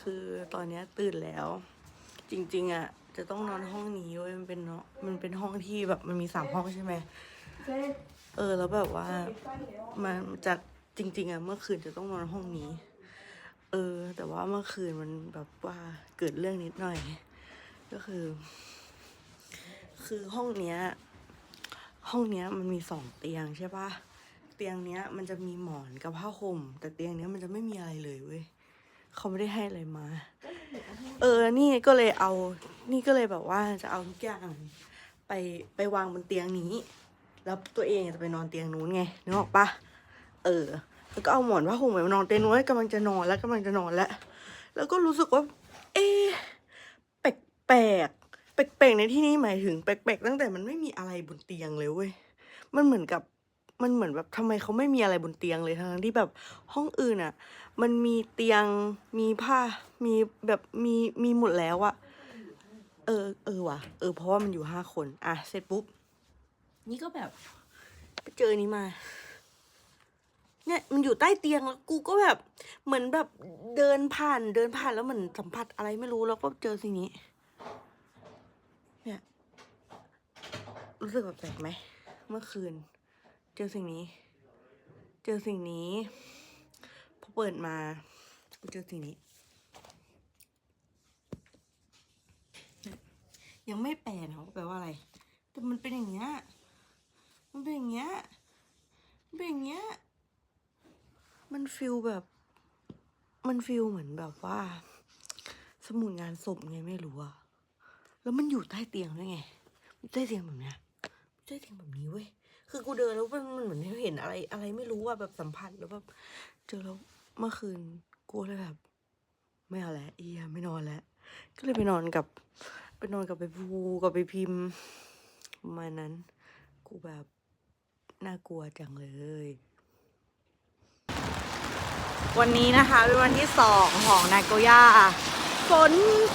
คือตอนนี้ตื่นแล้ว จริง ๆ อะ จะต้องนอนห้องนี้เว้ยมันเป็นเนาะมันเป็นห้องที่แบบมันมีสามห้องใช่ไหมเออ แล้วแบบว่ามันจากจริง ๆอะเมื่อคืนจะต้องนอนห้องนี้ เออ แต่ว่าเมื่อคืนมันแบบว่าเกิดเรื่องนิดหน่อย ก็คือ คือห้องเนี้ย ห้องเนี้ยมันมีสองเตียงใช่ปะเตียงเนี้ยมันจะมีหมอนกับผ้าห่มแต่เตียงเนี้ยมันจะไม่มีอะไรเลยเว้ย เขาไม่ได้ให้อะไรมา เออ นี่ก็เลยเอา นี่ก็เลยแบบว่าจะเอาทุกอย่างไปไปวางบนเตียงนี้ แล้วตัวเองจะไปนอนเตียงนู้นไงนึกออกปะเออ แล้วก็เอาหมอนผ้าห่มไปนอนเตียงนู้นกำลังจะนอนแล้วกำลังจะนอนแล้ว แล้วก็รู้สึกว่า เอ๊ะแปลกแปลกแปลกแปลกในที่นี้หมายถึงแปลกแปลกๆตั้งแต่มันไม่มีอะไรบนเตียงเลยเว้ย มันเหมือนกับ มันเหมือนแบบทำไมเขาไม่มีอะไรบนเตียงเลยทั้งที่แบบห้องอื่นอะ มันมีเตียงมีผ้า มีแบบมีมีหมดแล้วอะเออเออว่ะเออเพราะว่ามันอยู่ห้าคน อะเสร็จปุ๊บ นี่ก็แบบไปเจอนี้มา เนี่ยมันอยู่ใต้เตียงแล้วกูก็แบบเหมือนแบบเดินผ่านเดินผ่านแล้วเหมือนสัมผัสอะไรไม่รู้แล้วก็เจอสิ่งนี้ เนี่ย รู้สึกแบบแปลกไหมเมื่อคืน จอสิ่งนี้ เจอสิ่งนี้พอเปิดมาเจอสิ่งนี้ ยังไม่แปลนะว่าแปลว่าอะไร แต่มันเป็นอย่างเงี้ยมันเป็นอย่างเงี้ยมันเป็นอย่างเงี้ยมันฟิลแบบ มันฟิลเหมือนแบบว่า สมุดงานศพไงไม่รู้อะแล้วมันอยู่ใต้เตียงด้วยไงใต้เตียงแบบเนี้ยใต้เตียงแบบนี้เว้ย คือกูเดินแล้วมันมันเหมือนเห็นอะไร อะไรไม่รู้อะแบบสัมผัสแล้วแบบเจอแล้วเมื่อคืนกูเลยแบบ ไม่เอาแล้วเอียไม่นอนแล้วก็เลยไปนอนกับไปนอนกับไปภูกับไปพิมพ์ประมาณนั้น กูแบบน่ากลัวจังเลย วันนี้นะคะเป็นวันที่สองของนาโกย่าฝน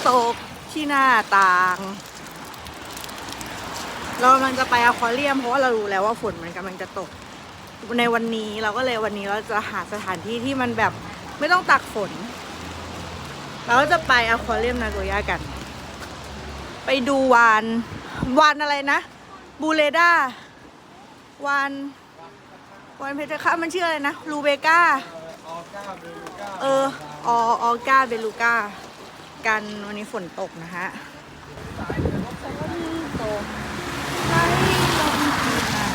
ตกที่หน้าต่าง เรากำลังจะไปอควาเรียมเพราะว่าเรารู้แล้วว่าฝนมันกำลังจะตก ในวันนี้เราก็เลยวันนี้เราจะหาสถานที่ที่มันแบบไม่ต้องตักฝน เราก็จะไปอควาเรียมนาโกย่ากัน ไปดูวานวานอะไรนะ บูเลดาวานวานเพชรฆาตมันชื่ออะไรนะลูเบกาออก้าเบลูก้าเออออออกาเบลูกากันวันนี้ฝนตกนะฮะฝนตกไล่ลงมา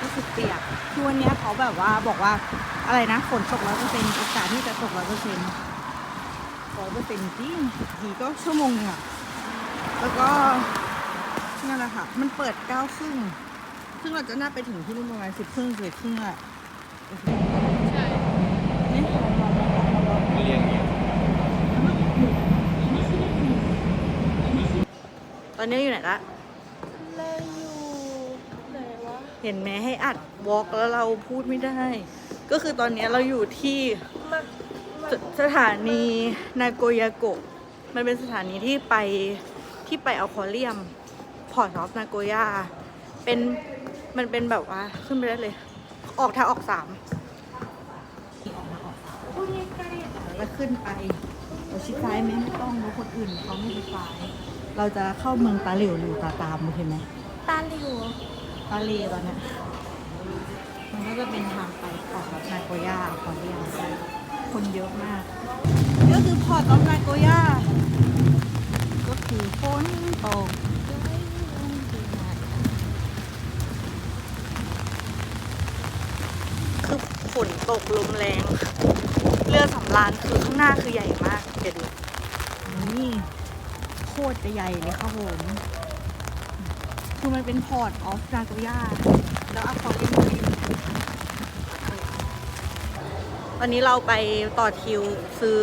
รู้สึกเปียก คือวันเนี้ยเขาแบบว่าบอกว่าอะไรนะฝนตกร้อยเปอร์เซ็นต์โอกาสที่จะตกร้อยเปอร์เซ็นต์ร้อยเปอร์เซ็นต์จริงทีก็ชั่วโมงหนึงอะแล้วก็นั่นแหละค่ะ มันเปิดเก้าครึ่งซึ่งเราจะน่าไปถึงที่นู่นประมาณสิบครึ่งสิบครึ่งอะนี่เรียงอย่างเงี้ยตอนนี้อยู่ไหนละ เห็นไหมให้อัดวอล์กแล้วเราพูดไม่ได้ ก็คือตอนนี้เราอยู่ที่สสถานีนาโกยาโกะมันเป็นสถานีที่ไปที่ไปอควาเรียม พอร์ตออฟนาโกย่าเป็นมันเป็นแบบว่าขึ้นไปได้เลย ออกทางออกสามออกมาออกสามแล้วขึ้นไปเราชิดซ้ายไหมไม่ต้องรู้คนอื่นเขาไม่ชิดซ้าย เราจะเข้าเมืองตาเหลียวหรือตาตามโอเคไหมตาหลิว ตาเลตอนนี้มันก็จะเป็นทางไปออกนาโกย่าขอเรียกคนเยอะมากก็คือพอร์ตออฟนาโกย่าก็คือฝนตกคือฝนตกลมแรง เรือสำราญคือข้างหน้าคือใหญ่มากเดี๋ยวดูนี่โคตรจะใหญ่เลยครับผม คือมันเป็นพอร์ตออฟนาโกย่าแล้วอะคอเรียมก็อยู่วันนี้เราไปต่อคิวซื้อ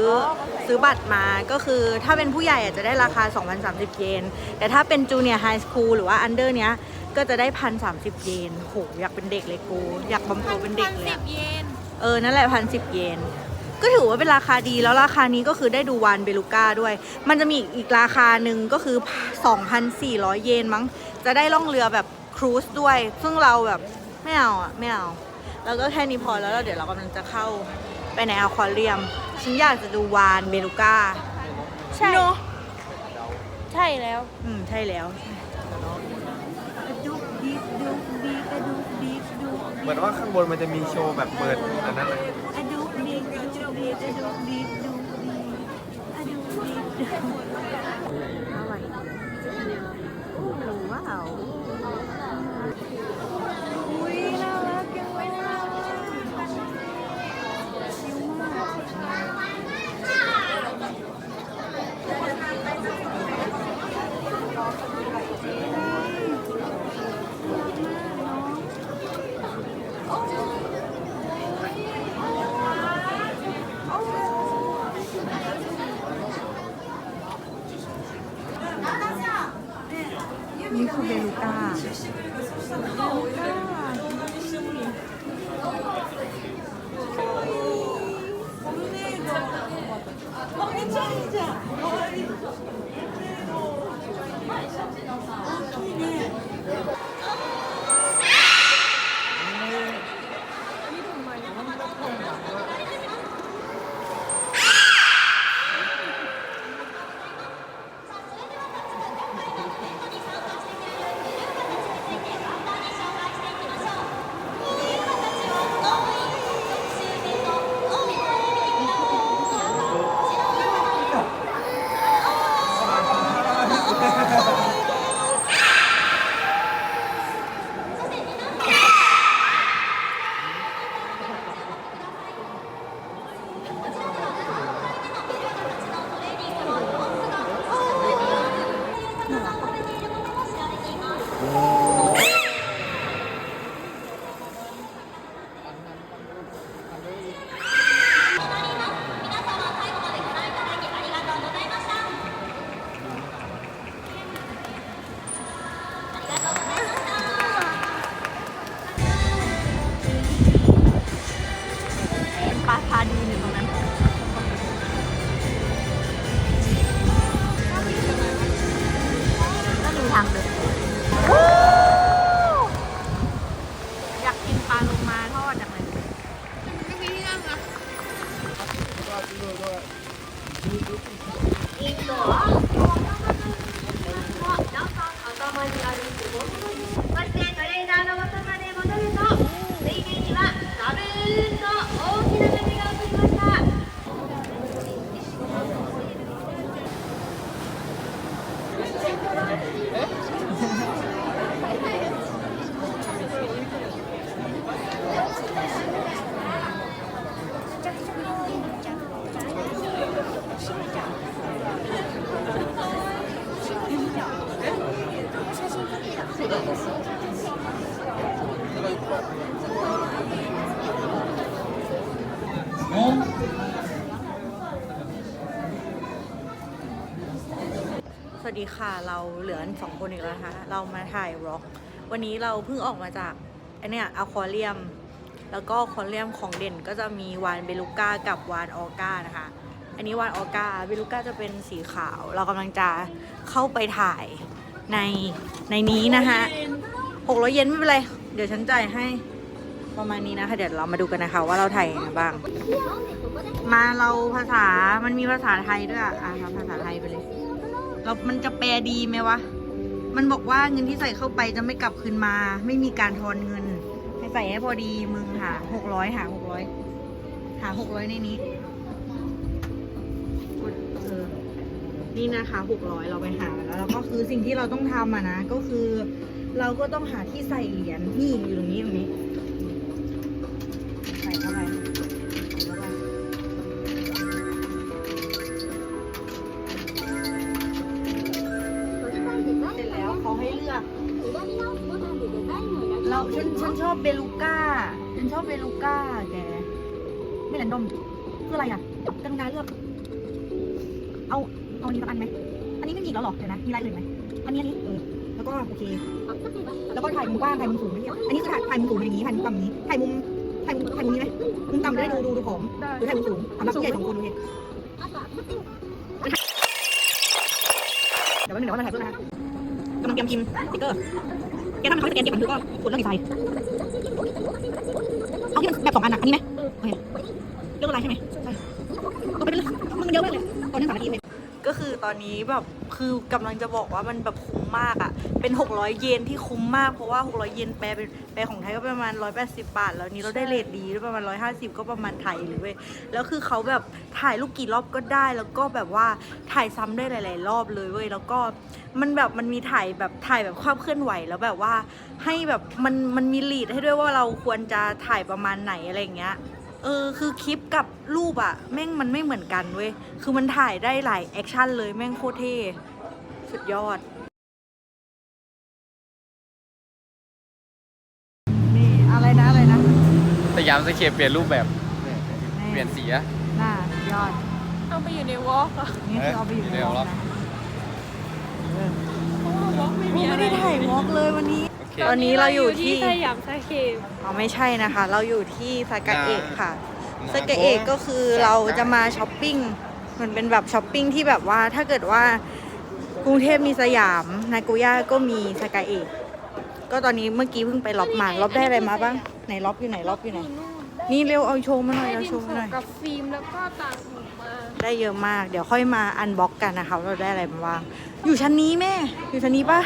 ซื้อบัตรมาก็คือถ้าเป็นผู้ใหญ่อาจจะได้ราคา 2,030 เยน แต่ถ้าเป็นจูเนียร์ไฮสคูลหรือว่าอันเดอร์เนี้ย ก็จะได้พันสามสิบเยนโหอยากเป็นเด็กเลยกู อยากบำตัวเป็นเด็กเลยสิอะบเยนเออ นั่นแหละพันสิบเยน ก็ถือว่าเป็นราคาดีแล้วราคานี้ก็คือได้ดูวานเบลูก้าด้วย มันจะมีอีกอีกราคาหนึ่งก็คือ 2,400 เยนมั้ง จะได้ล่องเรือแบบครูซด้วย ซึ่งเราแบบไม่เอาอะไม่เอาแล้วก็แค่นี้พอแล้วแล้วเดี๋ยวเรากำลังจะเข้าไปในอควาเรียมเชฉันอยากจะดูวานเบลูก้าใช่เนอะใช่แล้ว อืมใช่แล้วดุกดิกดุกดิกดุกดิกดุกเหมือนว่าข้างบนมันจะมีโชว์แบบเปิดอันนั้นนะอะดุกดิกดุกดิกดุกดิกดุกดิกอะดุกดิกดุกอะไรโอ้ ดีค่ะ เราเหลือสองคนอีกแล้วนะคะเรามาถ่ายร็อก วันนี้เราเพิ่งออกมาจากไอเนี้ยอะควาเรียม แล้วก็ควาเรียมของเด่นก็จะมีวานเบลูก้ากับวานออก้านะคะ อันนี้วานออก้าเบลูก้าจะเป็นสีขาว เรากำลังจะเข้าไปถ่ายในในนี้นะคะหกร้อยเยนไม่เป็นไร เดี๋ยวฉันจ่ายให้ประมาณนี้นะคะ เดี๋ยวเรามาดูกันนะคะว่าเราถ่ายยังไงบ้าง มาเราภาษา มันมีภาษาไทยด้วยอะภาษาไทยไปเลย เรามันจะแปลดีไหมวะ มันบอกว่าเงินที่ใส่เข้าไปจะไม่กลับคืนมา ไม่มีการทอนเงิน ให้ใส่ให้พอดีมึงหาหกร้อยหาหกร้อยหาหกร้อยในนี้กดเออนี่นะคะหกร้อยเราไปหาแล้วแล้วก็คือสิ่งที่เราต้องทำอะนะ ก็คือ เราก็ต้องหาที่ใส่เหรียญนี่อยู่ตรงนี้ตรงนี้ นดอมคืออะไรอะกรุณาเลือก เอาเอาอันนี้สักอันไหมอันนี้ไม่มีอีกแล้วหรอเดี๋ยวนะมีลายอื่นไหมอันนี้อันนี้เออแล้วก็โอเค แล้วก็ถ่ายมุมกว้างถ่ายมุมสูงไม่เทียบอันนี้คือถ่ายถ่ายมุมสูงอย่างนี้ถ่ายมุมต่ำอย่างนี้ถ่ายมุมถ่ายมุมถ่ายมุมนี้ไหมมุมต่ำจะได้ดูดูดูของหรือถ่ายมุมสูงสำหรับผู้ใหญ่สองคนโอเคเดี๋ยววันหนึ่งเดี๋ยววันถ่ายเพิ่มนะคะกำลังเตรียมพิมพ์สติ๊กเกอร์แกทำเขาสแกนเก็บบันทึกก็กดเรื่องดีไซน์เอาที่มันแบบสองอันอะอันนี้ไหม โอเคเรื่องอะไรใช่ไหมใช่ก็เยอะมากเลยตอนนั้นสามนาทีเลยก็คือตอนนี้แบบคือกำลังจะบอกว่ามันแบบคุ้มมากอะ่ะ เป็น 600 เยนที่คุ้มมากเพราะว่า 600 เยนแปลเป็นแปลของไทยก็ประมาณ 180 บาท แล้วนี้เราได้เรทดีด้วยประมาณ 150 ก็ประมาณไทยเลยเว้ยแล้วคือเขาแบบถ่ายรูปกี่รอบก็ได้ แล้วก็แบบว่าถ่ายซ้ำได้หลาย ๆ รอบเลยเว้ยแล้วก็มันแบบมันมีถ่ายแบบถ่ายแบบความเคลื่อนไหวแล้วแบบว่าให้แบบมันมันมีลีดให้ด้วยว่าเราควรจะถ่ายประมาณไหนอะไรอย่างเงี้ย เออคือคลิปกับรูปอะแม่งมันไม่เหมือนกันเว้ย คือมันถ่ายได้หลายแอคชั่นเลยแม่งโคตรเท่ สุดยอด นี่อะไรนะอะไรนะสยามสเคปเปลี่ยนรูปแบบ เปลี่ยนสีอะน่าสุดยอด เอาไปอยู่ในวอล์กอะนี่คือเอาไปอยู่ในเดี๋ยววอเราล์กนะเพราะว่าวอล์กไม่กูมีอะไม่ไร ได้ถ่ายวอล์กเลยวันนี้โอเค ตอนนี้เราอยู่ที่สยามสเคปอ๋อไม่ใช่นะคะ เราอยู่ที่สากาเอะค่ะนะสากาเอะก็คือเราจะมาช้อปปิ้งมันเป็นแบบช้อปปิ้งที่แบบว่าถ้าเกิดว่ากรุงเทพมีสยามนากุย่าก็มีสากาเอะก็ตอนนี้เมื่อกี้เพิ่งไปล็อบมาล็อบได้อะไรมาบ้างไหนล็อบอยู่ไหนล็อบอยู่ไหนนี่เร็วเอาโชว์มาหน่อยได้เอาดินโชว์สมาหอน่อยกับฟิล์มแล้วก็ต่างหูมาได้เยอะมาก เดี๋ยวค่อยมาอันบ็อกกันนะคะว่าเราได้อะไรมาบ้างอยู่ชั้นนี้แม่ อยู่ชั้นนี้ปะ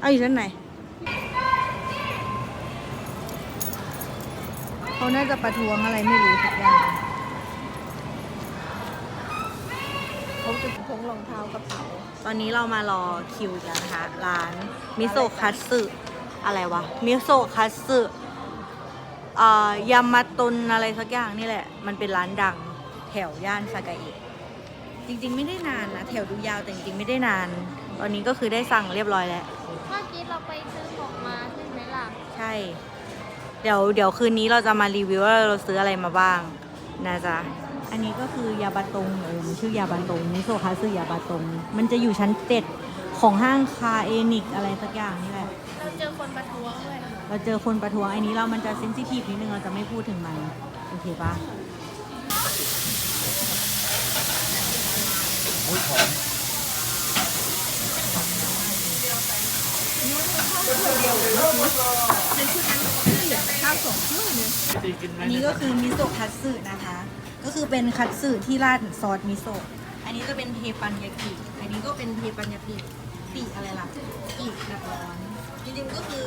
เอาอยู่ชั้นไหน เขาน่าจะประท้วงอะไรไม่รู้สักอย่างเขาจะพงรองเท้ากระเป๋า ตอนนี้เรามารอคิวกันนะคะ ร้านมิโซะคัตสึอะไรวะ มิโซะคัตสึยามาตุนอะไรสักอย่างนี่แหละ มันเป็นร้านดังแถวย่านซากาอิจริง ๆ ไม่ได้นานนะ แถวดูยาวแต่จริงๆไม่ได้นาน ตอนนี้ก็คือได้สั่งเรียบร้อยแล้ว เมื่อกี้เราไปซื้อของมาใช่ไหมล่ะ ใช่ เดี๋ยวเดี๋ยวคืนนี้เราจะมารีวิวว่าเราซื้ออะไรมาบ้างนะจ๊ะ อันนี้ก็คือยาบาตงเออมันชื่อยาบาตงมิโซะคัตสึยาบาตง มันจะอยู่ชั้นเจ็ดของห้างคาเอนิกอะไรสักอย่างนี่แหละ เราเจอคนประท้วงด้วยเราเจอคนประท้วงอันนี้เรามันจะเซนซิทีฟนิดนึงเราจะไม่พูดถึงมันโอเคปะอั นนี้ก็คือมิโซะคัตสึนะคะ ก็คือเป็นคัตสึที่ราดซอสมิโซะ อันนี้จะเป็นเทปันยากิ อันนี้ก็เป็นเทปันยากิปีอะไรล่ะอีกแบบร้อนจริงๆก็คือ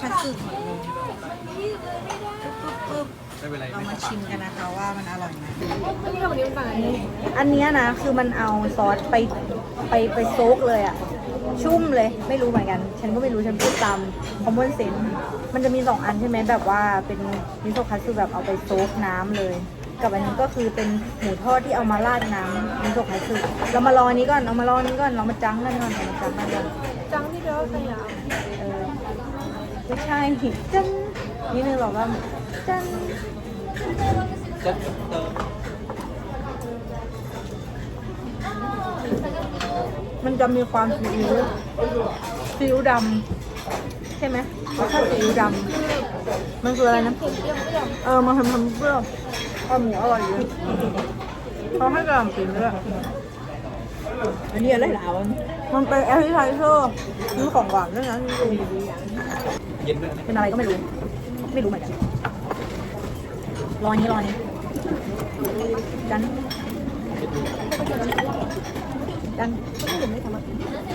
คัตสึหมดเลยปึ๊บปึ๊บไม่เป็นไรเราไม่มาต้องชิมกันนะคะว่ามันอร่อยไหมนี่กับวันนี้มันต่างกันอันเนี้ยนะคือมันเอาซอสไปไปไปโซกเลยอะ ชุ่มเลยไม่รู้เหมือนกัน ฉันก็ไม่รู้ฉันพูดตามคอมมอนเซนมันจะมีสองอันใช่ไหมแบบว่าเป็นมิโซคัตสึแบบเอาไปโซกน้ำเลย กับอันนี้ก็คือเป็นหมูทอดที่เอามาราดน้ำมิโซคัตสึเรามาลองอันนี้ก่อนเอามาลองอันนี้ก่อนเรามาจังกันก่อนเรามาจังกันก่อนจังที่เดียวสยามเออไม่ใช่จันนี่นึงหรอกว่าจัน มันจะมีความซีอิ๊วซีอิ๊วดำใช่ไหมรสชาติซีอิ๊วดำมันคืออะไรนะเออมันทำทำเปรี้ยวเอาหมูอร่อยอยู่เขาให้กระหล่ำปีด้วยอันนี้อะไรหลาวมันเป็นแอปเปิลไทเซอร์ซื้อของหวานด้วยนะเย็นด้วยนะเป็นอะไรก็ไม่รู้ ไม่รู้เหมือนกันรอนี้รอนี้กัน กัน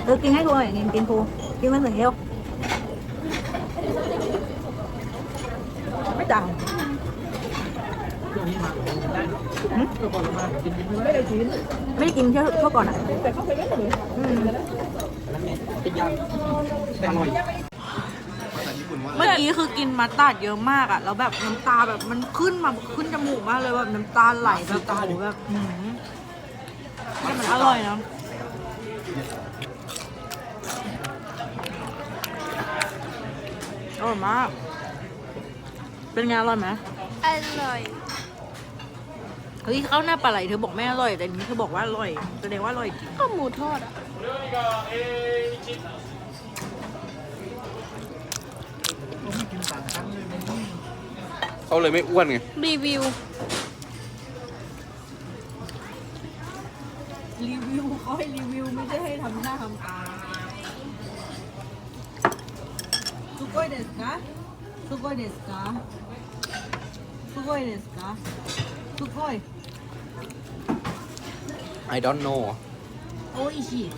เออกินให้ครูหน่อยกินกินครูกินมันเหมือนเฮลไม่จ่ายหืมไม่ได้กินไม่ได้กินแค่เท่าก่อนอะแต่เขาเคยเล่นหรืออืมอร่อยเมื่อกี้คือกินมัสตาร์ดเยอะมากอะแล้วแบบน้ำตาแบบมันขึ้นมาขึ้นจมูกมากเลยแบบน้ำตาไหลแบบโอ้โหแบบหืมแต่มันอร่อยนะ อร่อยมาก เป็นไงอร่อยไหมอร่อย เฮ้ยข้าวหน้าปลาไหลเธอบอกไม่อร่อยแต่อันนี้เธอบอกว่าอร่อยแสดงว่าอร่อยจริงก็หมูทอดอะเขาเลยไม่อ้วนไง รีวิว รีวิวเขาให้รีวิวไม่ได้ให้ทำหน้าทำตา ごいですかすごいですかすごいですかすごい I don't know おいしい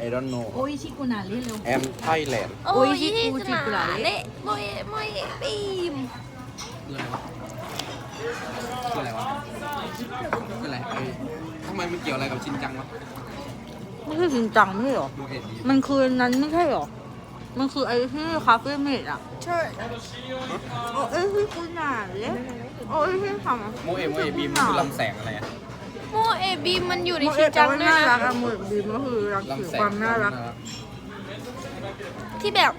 I don't know おいしくなれる I'm Thailand โอ้ยที่สนามเละมวยมวยปีมคืออะไรวะคืออะไรวะคืออะไรทำไมมันเกี่ยวอะไรกับชินจังวะไม่ใช่ชินจังไม่ใช่หรอมันคือนั้นไม่ใช่หรอ มันคือไอ้ที่คาเฟ่เมดอะใช่โอ้ไอ้ที่คุณหนาเลยโอ้ไอ้ที่ทำโมเอโมเอบีมันคือลำแสงอะไรอะโมเอบีมันอยู่ในโมชิเอ็นดจังว่าด้วยน่ารันะกอะโมเอ็ดบีมก็คือรักลำคือแสคงวามน่ารัก ที่แบบ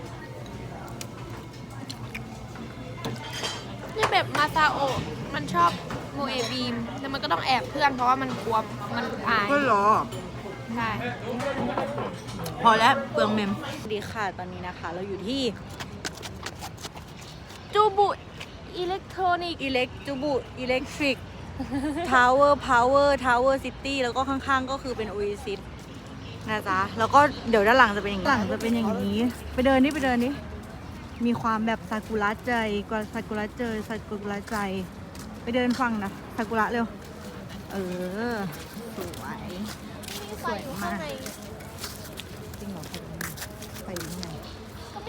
ที่แบบมาซาโอะมันชอบโมเอบีมแล้วมันก็ต้องแอบเพื่อนเพราะว่ามันกลัวมันอายก็หรอ ใช่ พอแล้วเปลืองเมมดีค่ะตอนนี้นะคะ เราอยู่ที่ จูบุอิเล็กทรอนิกส์อิเล็กจูบุอิเล็กทริกทาวเวอร์พาวเวอร์ทาวเวอร์ซิตี้แล้วก็ข้างๆ ก็คือเป็นโอเอซิสนะจ๊ะ แล้วก็เดี๋ยวด้านหลังจะเป็นอย่างนี้หลังจะเป็นอย่างนี้ ไปเดินนี่ไปเดินนี่มีความแบบซากุระใจกว่าซากุระเจอซากุระใจ ไปเดินฟังนะซากุระเร็ว เออ สวย มีไฟอยู่ข้างในจริงเหรอไปยังไง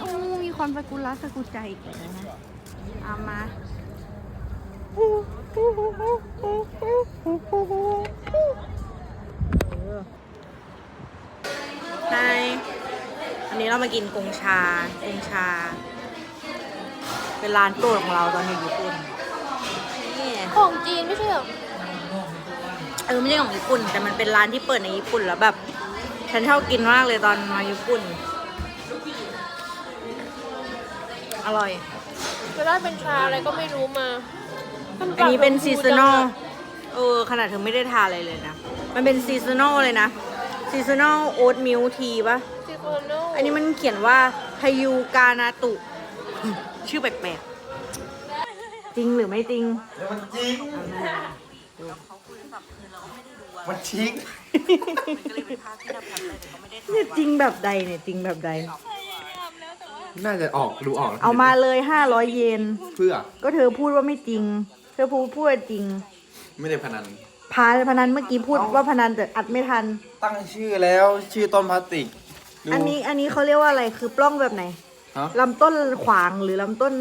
โอ้มีความซากุระซากุใจอีกแล้วนะเอามาใช่อันนี้เรามากินกงชากงชา เป็นร้านโปรดของเราตอนอยู่ญี่ปุ่นนี่ของจีนไม่ใช่เหรอ เออไม่ใช่ของญี่ปุ่น แต่มันเป็นร้านที่เปิดในญี่ปุ่นแล้วแบบ ฉันชอบกินมากเลยตอนมาญี่ปุ่น อร่อย จะได้เป็นชาอะไรก็ไม่รู้มาอันนี้เป็นซีซันอลเออขนาดเธอไม่ได้ทานอะไรเลยนะ มันเป็นซีซันอลเลยนะซีซันอลโอ๊ตมิลทีปะซีโคโนอันนี้มันเขียนว่าพายุกานาตุ ชื่อแปลกๆ จริงหรือไม่จริงมันจริง มันจริงเนี่ยจริงแบบใดเนี่ยจริงแบบใด น่าจะออกดูออกเอามาเลยห้าร้อยเยน เพื่อก็เธอพูดว่าไม่จริง เธอพูดพูดว่าจริง ไม่ได้พนัน พาพนันเมื่อกี้พูดว่าพนันแต่อัดไม่ทัน ตั้งชื่อแล้วชื่อต้นพลาสติกดูอันนี้อันนี้เขาเรียกว่าอะไรคือปล้องแบบไหนฮะลำต้นขวางหรือลำต้น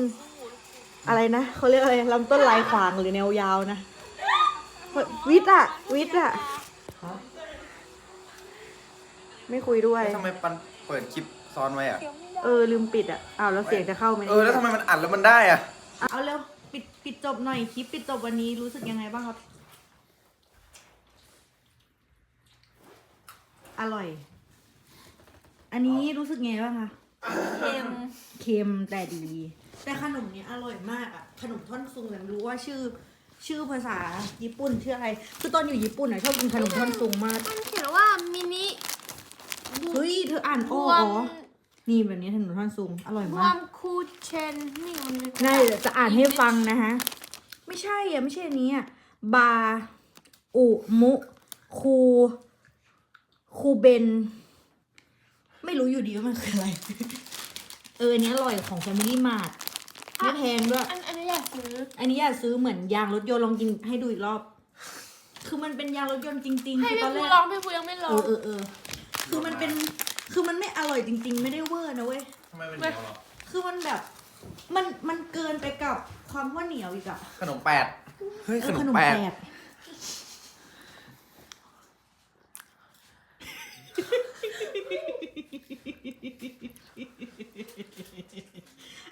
อะไรนะเขาเรียกอะไรลำต้นลายขวางหรือแนวยาวนะ วิทย์อะวิทย์อะไม่คุยด้วยทำไมปันเปิดคลิปซ้อนไว้อะเออลืมปิดอะอ้าวแล้วเสียงจะเข้าไหมเออแล้วทำไมมันอัดแล้วมันได้อะเอาเร็วปิดปิดจบหน่อยคลิปปิดจบวันนี้รู้สึกยังไงบ้างครับ อร่อย อันนี้รู้สึกไงบ้างคะเค็มเค็มแต่ดี แต่ขนมเนี้ยอร่อยมากอะขนมท่อนซุงแต่ไม่รู้ว่าชื่อ ชื่อภาษาญี่ปุ่นชื่ออะไร คือตอนอยู่ญี่ปุ่นอะชอบกินขนมท่อนซุงมาก มันเขียนว่ามินิเฮ้ยเธออ่านอรอกวเหรมอนี่แบบนี้ขนมท่อนซุงอร่อยรวมากมคูเชนนี่มันมีน่าเดี๋ยวจะอ่านให้ฟังนะฮะ ไม่ใช่อะไม่ใช่อันนี้อะ บา อุมุคู คูเบน ไม่รู้อยู่ดีว่ามันคืออะไร เอออันนี้อร่อยของ Family Mart ไม่แพงด้วย อันอันนี้อยากซื้อ อันนี้อยากซื้อเหมือนยางรถยนต์ลองกินให้ดูอีกรอบ คือมันเป็นยางรถยนต์จริงๆให้คือตพี่อนแรภูกลองพี่ภูยังไม่ลอเองอเออเออคือมันเป็นคือมันไม่อร่อยจริง ๆ ไม่ได้เวอร์นะเว้ย ทำไมมันเหนียวหรอคือมันแบบ มันมันเกินไปกับความว่าเหนียวอีกอะขนมแปดเฮ้ยเอขอนมขนมแปแปดด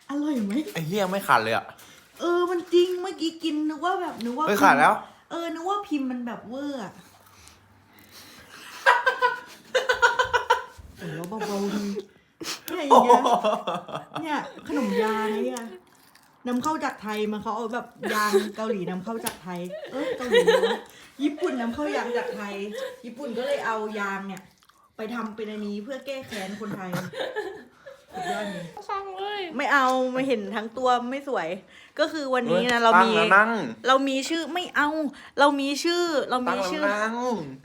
อร่อยไหมไอ้เหี้ยไม่ขาดเลยอะเออมันจริงเมื่อกี้กินนึกว่าแบบนึกว่าเฮ้ยขาดแล้ว เออนึกว่าพิมพ์มันแบบเวอร์อะโอ้แล้วเบาๆดีเนี่ยอย่างเงี้ยเนี่ยขนมยางเนี่ยนำเข้าจากไทยมาเขาเอาแบบยางเกาหลีนำเข้าจากไทย เออเกาหลีวะญี่ปุ่นนำเข้ายางจากไทย ญี่ปุ่นก็เลยเอายางเนี่ย ไปทำเป็นอันนี้เพื่อแก้แค้นคนไทยสุดยอดเลยฟังเลย ไม่เอาไม่เห็นทั้งตัวไม่สวย ก็คือวันนี้นะเราตั้งมีแล้วนั่งเรามีชื่อไม่เอา เรามีชื่อ เราตั้มีงแล้วชื่อ นั่ง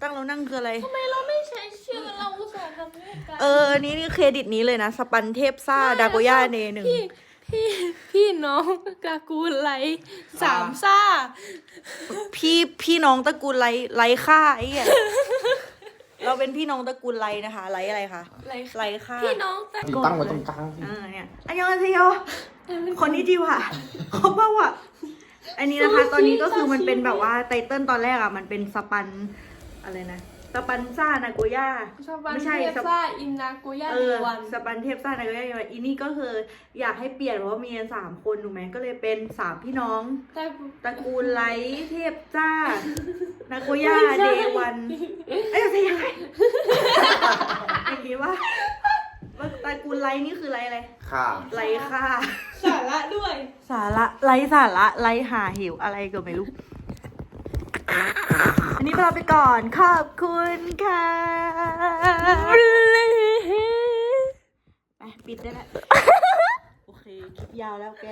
ตั้งแล้วนั่งคืออะไร ทำไมเราไม่ใช้ชื่อเราอุตส่าห์ทำด้วยกันเออ นี่นี่เครดิตนี้เลยนะ สปันเทพซ่าดาโกย่าเนหนึ่งพี่พี่พี่น้องกากูไลสามซ่าพี่พี่น้องตระกูลไรไรค่าไอ้เหี้ย เราเป็นพี่น้องตระกูลไรนะคะไรอะไรคะไรไรค่าพี่น้องแต่ตั้งไว้ตรงกลางสิอ่าเนี่ยอันยองอาเซโยคนนี้จิวค่ะเขาบอกว่าอันนี้นะคะ ตอนนี้ก็คือมันเป็นแบบว่าไตเติ้ลตอนแรกอะมันเป็นสปันอะไรนะ สปันซ่านาโกย่า ชอบวันไม่ใช่ เทพสปซ่าอินนาโกย่าเอเดอวัน สปันเทพซ่านาโกย่าอีนี่ก็คืออยากให้เปลี่ยนเพราะว่ามีกันสามคนถูกไหมก็เลยเป็นสามพี่น้อง แต่ตระกูลไลท์เทพจ้า นาโกย่าเดวันเอ้ยจะยังไงอย่างนี้ว่าว่าตระกูลไลท์นี่คือไลท์อะไรค่ะ ไลท์ค่ะ สาระด้วย สาระไลท์สาระไลท์หาหิวอะไรก็ไม่รู้ อันนี้เราไปก่อน ขอบคุณค่ะไปปิดได้แล้ว โอเค คลิปยาวแล้วแก